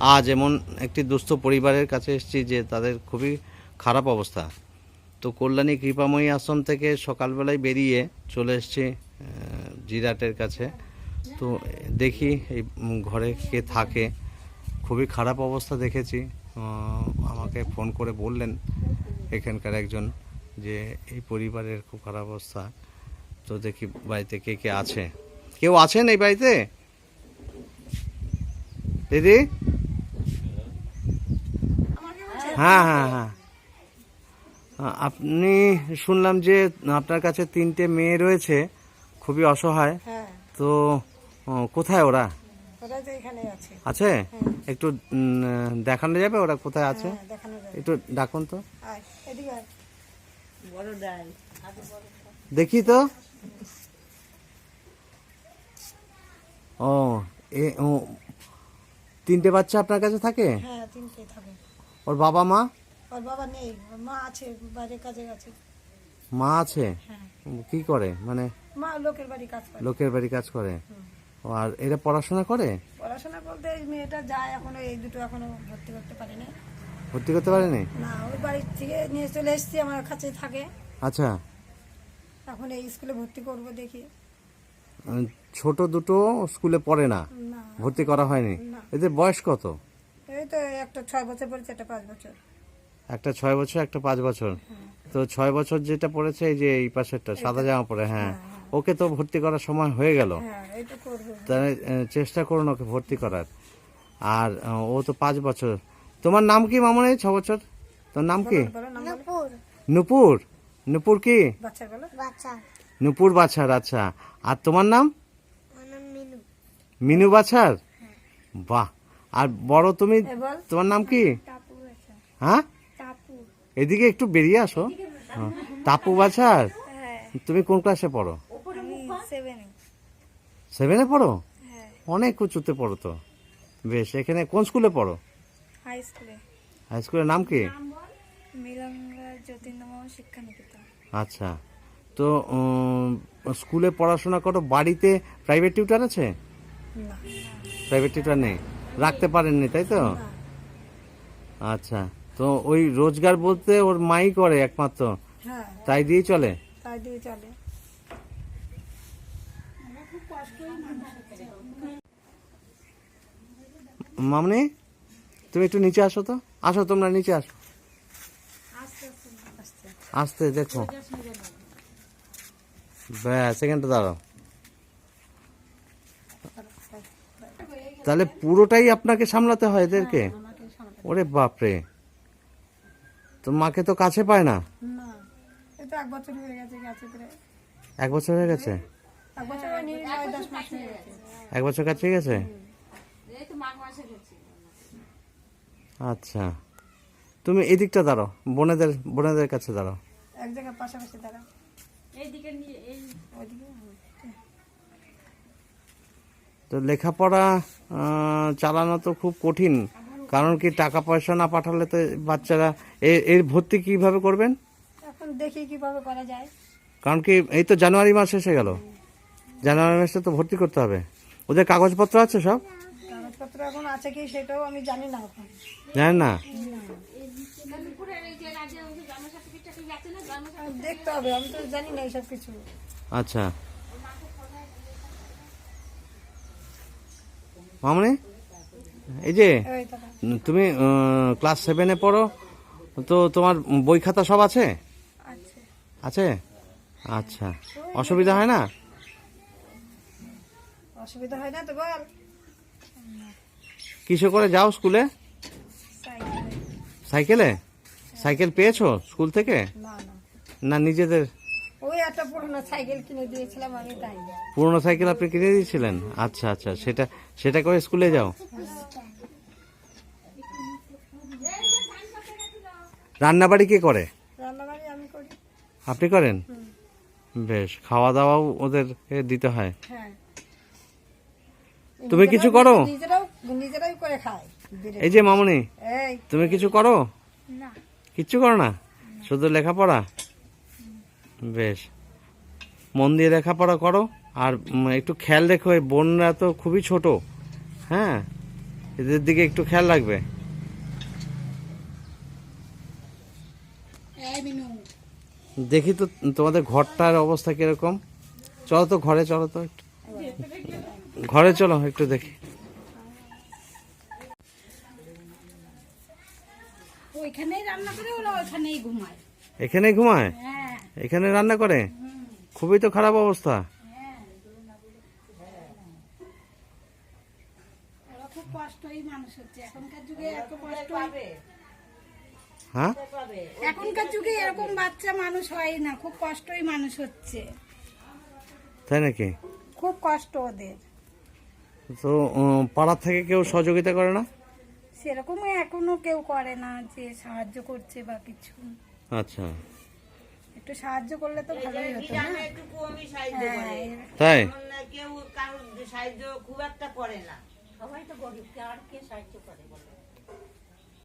আজ এমন একটি দুস্থ পরিবারের কাছে এসেছি যে তাদের খুবই খারাপ অবস্থা। তো কল্যাণী কৃপাময়ী আশ্রম থেকে সকালবেলায় বেরিয়ে চলে এসেছি জিরাটের কাছে। তো দেখি এই ঘরে কে থাকে। খুবই খারাপ অবস্থা দেখেছি। আমাকে ফোন করে বললেন এখানকার একজন যে এই পরিবারের খুব খারাপ অবস্থা। তো দেখি বাড়িতে কে কে আছে। কেউ আছেন এই বাড়িতে? দিদি? হ্যাঁ হ্যাঁ হ্যাঁ। আপনি শুনলাম যে আপনার কাছে তিনটে মেয়ে রয়েছে খুবই অসহায়। হ্যাঁ। তো ও, কোথায় ওরা? আছে। আছে? একটু দেখানো যাবে ওরা কোথায় আছে? হ্যাঁ একটু ডাকুন তো। দেখি তো। ও এ ও তিনটে বাচ্চা আপনার কাছে থাকে? হ্যাঁ তিনটে থাকে। ওর বাবা মা? ওর বাবা নেই ওর মা আছে বাইরে কাজে গেছে মা আছে? হ্যাঁ। কি করে? মানে মা লোকের বাড়ি কাজ করে। লোকের বাড়ি কাজ করে? ও, আর এরা পড়াশোনা করে? পড়াশোনা বলতে এই মেয়েটা যায় এখনও এই দুটো এখনও ভর্তি করতে পারেনি। ভর্তি করতে পারেনি? না ওই বাড়ির থেকে নিয়ে চলে এসেছি আমার কাছে থাকে। আচ্ছা। এখন এই স্কুলে ভর্তি করব দেখি। ছোট দুটো স্কুলে পড়ে না? ভর্তি করা হয়নি? এদের বয়স কত? এই তো একটা ছয় বছর পড়েছে একটা পাঁচ বছর। একটা ছয় বছর একটা পাঁচ বছর। তো ছয় বছর যেটা পড়েছে এই যে এই পাশেরটা সাদা জামা পরে হ্যাঁ। ওকে তো ভর্তি করার সময় হয়ে গেল। হ্যাঁ এই তো করব তাই চেষ্টা করুন ওকে ভর্তি করার। আর ও তো পাঁচ বছর। তোমার নাম কি মামনি ছ বছর? তোর নাম কি? নুপুর। নুপুর কি? নুপুর বাছার আচ্ছা। আর তোমার নাম? মিনু। বাছার বাহ আর বড় তুমি তোমার নাম কি? হ্যাঁ এদিকে একটু বেরিয়ে আসো। তাপু বাছার? তুমি কোন ক্লাসে পড়ো? সেভেনে পড়ো? অনেক উঁচুতে পড়ো তো। বেশ এখানে কোন স্কুলে পড়ো? হাই স্কুলে হাই স্কুলের নাম কি? আচ্ছা। তো স্কুলে পড়াশোনা করো? বাড়িতে প্রাইভেট টিউটার আছে? প্রাইভেট টিউটার নেই? রাখতে পারেননি তাই তো? আচ্ছা তো ওই রোজগার বলতে ওর মাই করে একমাত্র? হ্যাঁ। তাই দিয়ে চলে? তাই দিয়ে চলে। মামনি তুমি একটু নিচে আসো তো। আসো তোমরা নিচে আসো। আসতে দেখো। ব্যাস এখানটা দাঁড়াও। তাহলে পুরোটাই আপনাকে সামলাতে হয় এদেরকে? ওরে বাপরে। তো মাকে তো কাছে পায় না? এই এক বছর হয়ে গেছে এক বছর হয়ে গেছে? এক বছর হয়নি নয় দশ মাস হয়ে গেছে। এক বছর কাছে গেছে? আচ্ছা। তুমি এদিকটা দাঁড়াও বোনেদের বোনেদের কাছে দাঁড়াও। এক জায়গায় পাশাপাশি দাঁড়া ওইদিকে? তো লেখাপড়া চালানো তো খুব কঠিন। কারণ কি টাকা পয়সা না পাঠালে তো বাচ্চারা এর ভর্তি কীভাবে করবেন? এখন দেখি কীভাবে করা যায়। কারণ কি এই তো জানুয়ারি মাস এসে গেল। জানুয়ারি মাসে তো ভর্তি করতে হবে। ওদের কাগজপত্র আছে সব? কাগজপত্র এখন আছে কি সেটাও আমি জানি না জানেন না? দেখতে হবে আমি তো জানি না এইসব কিছু। আচ্ছা। মামনি? এই যে তুমি ক্লাস সেভেনে পড়ো তো তোমার বই খাতা সব আছে? আছে। আচ্ছা। অসুবিধা হয় না? অসুবিধা হয় না তো বল। কিসে করে যাও স্কুলে? সাইকেলে। সাইকেল? পেয়েছ স্কুল থেকে? না নিজেদের? একটা পুরোনো সাইকেল কিনে দিয়েছিলাম আমি তাই। পুরনো সাইকেল আপনি কিনে দিয়েছিলেন? আচ্ছা আচ্ছা সেটা সেটা করে স্কুলে যাও? রান্নাবাড়ি কে করে? রান্নাবাড়ি আমি করি। আপনি করেন? বেশ খাওয়া দাওয়াও ওদের দিতে হয়। হ্যাঁ। তুমি কিছু করো? নিজেরাই করে খায়। এই যে মামনি তুমি কিছু করো? না। কিচ্ছু করো না? শুধু লেখাপড়া? বেশ। মন দিয়ে লেখাপড়া করো আর একটু খেয়াল রেখো এই বোনরা তো খুবই ছোট। হ্যাঁ? এদের দিকে একটু খেয়াল রাখবে। দেখি তো তোমাদের ঘরটার অবস্থা কীরকম? চলো তো ঘরে চলো তো একটু। ঘরে চলো একটু দেখি। ওইখানেই ঘুমায়। এখানে রান্না করে? খুবই তো খারাপ অবস্থা। ওরা খুব কষ্টই মানুষ হচ্ছে এখনকার যুগে হ্যাঁ? এখনকার যুগে এরকম বাচ্চা মানুষ হয় না খুব কষ্টই মানুষ হচ্ছে তাই নাকি? খুব কষ্ট ওদের। তো পাড়ার থেকে কেউ সহযোগিতা করে না? সেরকম এখনও কেউ করে না যে সাহায্য করছে বা কিছু। আচ্ছা। একটু সাহায্য করলে তো ভালোই হতো না? একটু কমই সাহায্য করে। হ্যাঁ, তাই? কেউ কারোর সাহায্য খুব একটা করে না।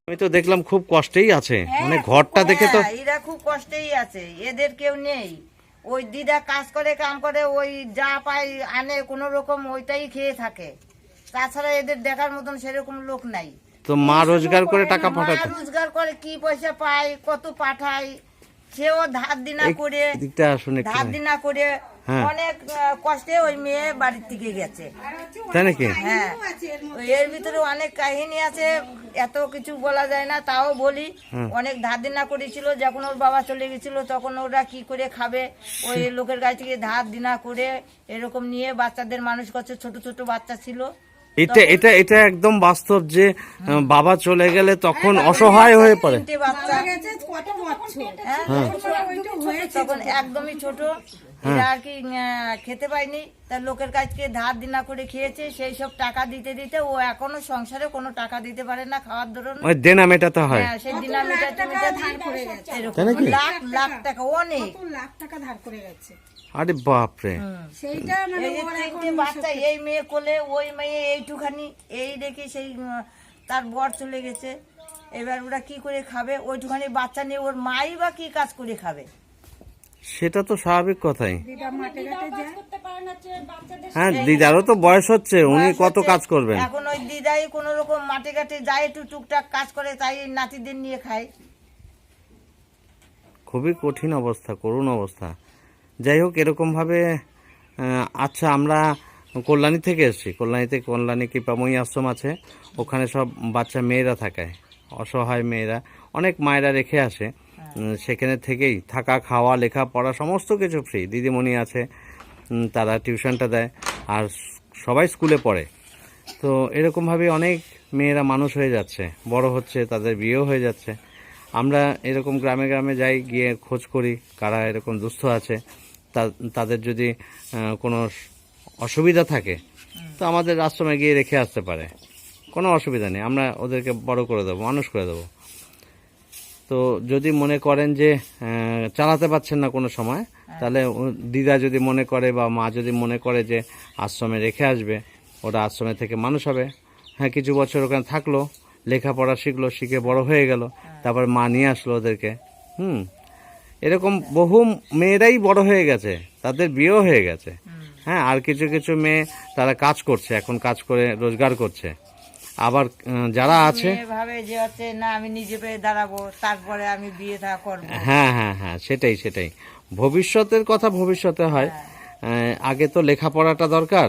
আমি তো দেখলাম খুব কষ্টেই আছে। মানে ঘরটা দেখে তো হ্যাঁ, এরা খুব কষ্টেই আছে। এদের কেউ নেই। ওই দিদা কাজ করে কাম করে ওই যা পায় আনে কোনো রকম ওইটাই খেয়ে থাকে। তাছাড়া এদের দেখার মতন সেরকম লোক নাই। তো মা রোজগার করে টাকা মা পাঠাতো? রোজগার করে কি পয়সা পায় কত পাঠায় সেও ধার দিনা করে দিকটা আসুন ধার দিনা করে হ্যাঁ। অনেক কষ্টে ওই মেয়ে বাড়ির থেকে গেছে। তাই নাকি? হ্যাঁ। এর ভিতরে অনেক কাহিনী আছে এত কিছু বলা যায় না তাও বলি। অনেক ধার দিনা করেছিল যখন ওর বাবা চলে গেছিল তখন ওরা কি করে খাবে? ওই লোকের কাছ থেকে ধার দিনা করে এরকম নিয়ে বাচ্চাদের মানুষ করছে ছোট ছোট বাচ্চা ছিল। এটা এটা এটা একদম বাস্তব যে বাবা চলে গেলে তখন অসহায় হয়ে পড়ে। তিনটে বাচ্চা। গেছে কত বছর হ্যাঁ, তখন একদমই ছোট। আর কি খেতে পায়নি। তার লোকের কাছ থেকে ধার দিনা করে খেয়েছে সেই সব টাকা দিতে দিতে ও এখনও সংসারে কোনো টাকা দিতে পারে না খাওয়ার ধরুন। ওই দেনা মেটাতে হয়। হ্যাঁ সেই দিনা মেটাতে মেটাতে লাখ লাখ টাকা অনেক। লাখ টাকা ধার করে গেছে? আরে বাপরে। সেইটা মানে ওর এখন বাচ্চা এই মেয়ে কোলে ওই মেয়ে এইটুখানি এই রেখে সেই তার বর চলে গেছে। এবার ওরা কি করে খাবে? ওইটুখানি বাচ্চা নিয়ে ওর মাই বা কি কাজ করে খাবে? সেটা তো স্বাভাবিক কথাই। দিদা মাঠে ঘাটে হ্যাঁ দিদারও তো বয়স হচ্ছে উনি কত কাজ করবেন? এখন ওই দিদাই কোন রকম মাঠে ঘাটে যায় একটু টুকটাক কাজ করে তাই এই নাতিদের নিয়ে খায়। খুবই কঠিন অবস্থা করুণ অবস্থা। যাই হোক এরকমভাবে আচ্ছা আমরা কল্যাণী থেকে এসেছি। কল্যাণীতে কল্যাণী কৃপাময়ী আশ্রম আছে। ওখানে সব বাচ্চা মেয়েরা থাকে অসহায় মেয়েরা অনেক মায়েরা রেখে আসে। উম, সেখানে থেকেই থাকা খাওয়া লেখা পড়া সমস্ত কিছু ফ্রি দিদিমণি আছে তারা টিউশনটা দেয় আর সবাই স্কুলে পড়ে। তো এরকমভাবে অনেক মেয়েরা মানুষ হয়ে যাচ্ছে। বড় হচ্ছে তাদের বিয়েও হয়ে যাচ্ছে। আমরা এরকম গ্রামে গ্রামে যাই গিয়ে খোঁজ করি কারা এরকম দুস্থ আছে। তাদের যদি কোনো অসুবিধা থাকে, তো আমাদের আশ্রমে গিয়ে রেখে আসতে পারে। কোনো অসুবিধা নেই, আমরা ওদেরকে বড় করে দেবো, মানুষ করে দেবো। তো যদি মনে করেন যে চালাতে পারছেন না কোনো সময়, তাহলে দিদা যদি মনে করে বা মা যদি মনে করে যে আশ্রমে রেখে আসবে, ওরা আশ্রমে থেকে মানুষ হবে। হ্যাঁ কিছু বছর ওখানে থাকল, লেখাপড়া শিখলো, শিখে বড় হয়ে গেল, তারপর মা নিয়ে আসলো ওদেরকে। হুম এরকম বহু মেয়েরাই বড় হয়ে গেছে তাদের বিয়েও হয়ে গেছে। হ্যাঁ আর কিছু কিছু মেয়ে তারা কাজ করছে এখন কাজ করে রোজগার করছে। আবার যারা আছে ভাবে যে হচ্ছে না আমি নিজে পেয়ে দাঁড়াবো তারপরে আমি বিয়ে থা করব। হ্যাঁ হ্যাঁ হ্যাঁ সেটাই সেটাই। ভবিষ্যতের কথা ভবিষ্যতে হয়। আগে তো লেখাপড়াটা দরকার।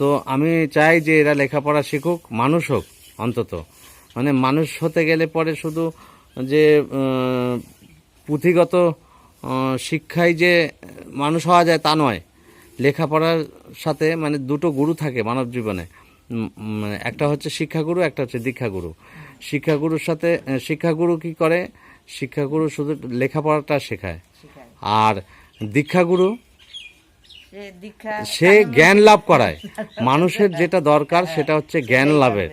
তো আমি চাই যে এরা লেখাপড়া শিখুক মানুষ হোক অন্তত। মানে মানুষ হতে গেলে পরে শুধু যে পুঁথিগত শিক্ষায় যে মানুষ হওয়া যায় তা নয়। লেখাপড়ার সাথে মানে দুটো গুরু থাকে মানব জীবনে। উম, একটা হচ্ছে শিক্ষাগুরু একটা হচ্ছে দীক্ষাগুরু। শিক্ষাগুরুর সাথে শিক্ষাগুরু কি করে? শিক্ষাগুরু শুধু লেখাপড়াটা শেখায়। আর দীক্ষাগুরু সে জ্ঞান লাভ করায়। মানুষের যেটা দরকার সেটা হচ্ছে জ্ঞান লাভের।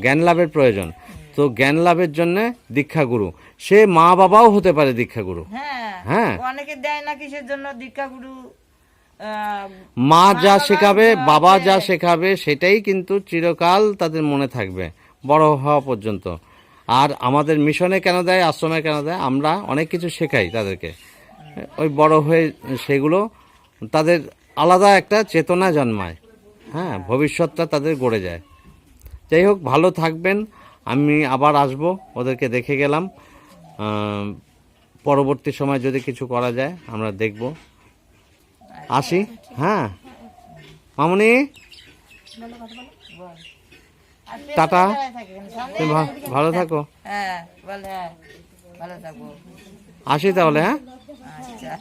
জ্ঞান লাভের প্রয়োজন। তো জ্ঞান লাভের জন্য দীক্ষাগুরু। সে মা বাবাও হতে পারে দীক্ষাগুরু। হ্যাঁ হ্যাঁ। অনেকে দেয় না কিসের জন্য দীক্ষাগুরু মা যা শেখাবে বাবা যা শেখাবে সেটাই কিন্তু চিরকাল তাদের মনে থাকবে বড় হওয়া পর্যন্ত। আর আমাদের মিশনে কেন দেয় আশ্রমে কেন দেয় আমরা অনেক কিছু শেখাই তাদেরকে। ওই বড় হয়ে সেগুলো তাদের আলাদা একটা চেতনা জন্মায়। হ্যাঁ ভবিষ্যৎটা তাদের গড়ে যায়। যাই হোক ভালো থাকবেন। আমি আবার আসব ওদেরকে দেখে গেলাম। পরবর্তী সময় যদি কিছু করা যায় আমরা দেখব। আসি? হ্যাঁ। মামনি? টাটা। তুমি ভালো থাকো। হ্যাঁ হ্যাঁ। ভালো থাকব আসি তাহলে হ্যাঁ? আচ্ছা।